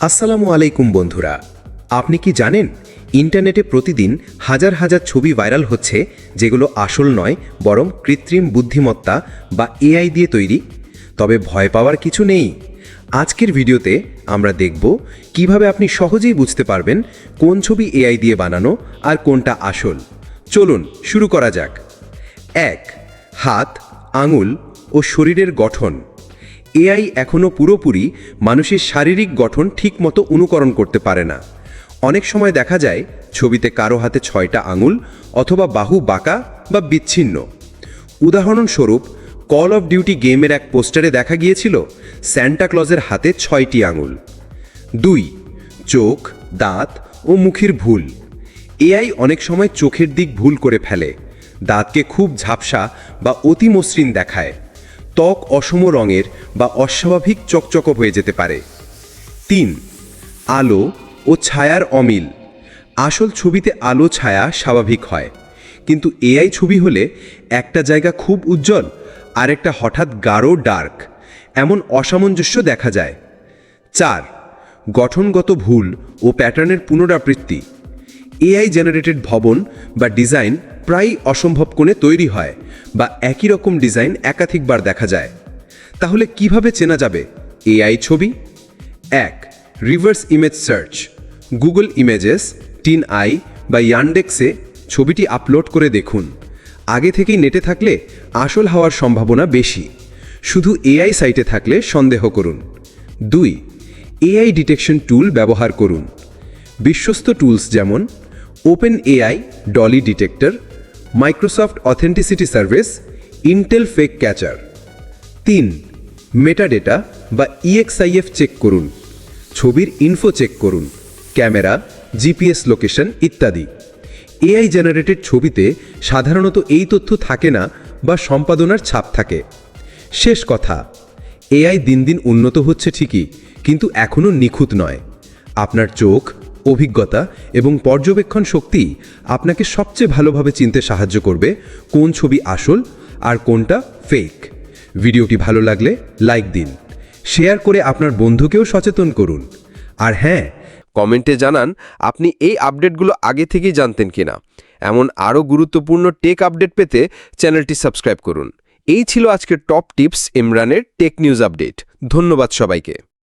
আসসালামু আলাইকুম বন্ধুরা, আপনি কি জানেন ইন্টারনেটে প্রতিদিন হাজার হাজার ছবি ভাইরাল হচ্ছে যেগুলো আসল নয়, বরং কৃত্রিম বুদ্ধিমত্তা বা এআই দিয়ে তৈরি? তবে ভয় পাওয়ার কিছু নেই। আজকের ভিডিওতে আমরা দেখব কীভাবে আপনি সহজেই বুঝতে পারবেন কোন ছবি এআই দিয়ে বানানো আর কোনটা আসল। চলুন শুরু করা যাক। এক, হাত, আঙুল ও শরীরের গঠন। এআই এখনও পুরোপুরি মানুষের শারীরিক গঠন ঠিকমতো অনুকরণ করতে পারে না। অনেক সময় দেখা যায়, ছবিতে কারও হাতে ছয়টা আঙুল অথবা বাহু বাঁকা বা বিচ্ছিন্ন। উদাহরণস্বরূপ কল অফ ডিউটি গেমের এক পোস্টারে দেখা গিয়েছিল স্যান্টা ক্লজের হাতে ছয়টি আঙুল। দুই, চোখ, দাঁত ও মুখের ভুল। এআই অনেক সময় চোখের দিক ভুল করে ফেলে, দাঁতকে খুব ঝাপসা বা অতি মসৃণ দেখায়। ত্বক অসম রঙের বা অস্বাভাবিক চকচক হয়ে যেতে পারে। তিন, আলো ও ছায়ার অমিল। আসল ছবিতে আলো ছায়া স্বাভাবিক হয়, কিন্তু এআই ছবি হলে একটা জায়গা খুব উজ্জ্বল, আরেকটা হঠাৎ গাঢ় ডার্ক, এমন অসামঞ্জস্য দেখা যায়। চার, গঠনগত ভুল ও প্যাটার্নের পুনরাবৃত্তি। এআই জেনারেটেড ভবন বা ডিজাইন প্রায়ই অসম্ভব কোণে তৈরি হয় বা একই রকম ডিজাইন একাধিকবার দেখা যায়। তাহলে কীভাবে চেনা যাবে? এআই ছবি? এক, reverse image search. Google images, TinEye বা ইয়ান্ডেক্সে ছবিটি আপলোড করে দেখুন। আগে থেকেই নেটে থাকলে আসল হওয়ার সম্ভাবনা বেশি। শুধু এআই সাইটে থাকলে সন্দেহ করুন। দুই, এআই ডিটেকশন টুল ব্যবহার করুন। বিশ্বস্ত টুলস যেমন OpenAI DALLE detector Microsoft authenticity service Intel fake catcher তিন মেটাডেটা বা ইএক্সআইএফ চেক করুন। ছবির ইনফো চেক করুন। ক্যামেরা জিপিএস লোকেশন ইত্যাদি। এআই জেনারেটেড ছবিতে সাধারণত এই তথ্য থাকে না বা সম্পাদনার ছাপ থাকে। শেষ কথা এআই দিন দিন উন্নত হচ্ছে ঠিকই, কিন্তু এখনও নিখুঁত নয়। আপনার চোখ অভিজ্ঞতা এবং পর্যবেক্ষণ শক্তি আপনাকে সবচেয়ে ভালোভাবে চিনতে সাহায্য করবে কোন ছবি আসল আর কোনটা ফেক ভিডিওটি ভালো লাগলে লাইক দিন। শেয়ার করে আপনার বন্ধুকেও সচেতন করুন। আর হ্যাঁ কমেন্টে জানান, আপনি এই আপডেটগুলো আগে থেকেই জানতেন কিনা? এমন আরও গুরুত্বপূর্ণ টেক আপডেট পেতে চ্যানেলটি সাবস্ক্রাইব করুন। এই ছিল আজকের টপ টিপস ইমরানের টেক নিউজ আপডেট ধন্যবাদ সবাইকে।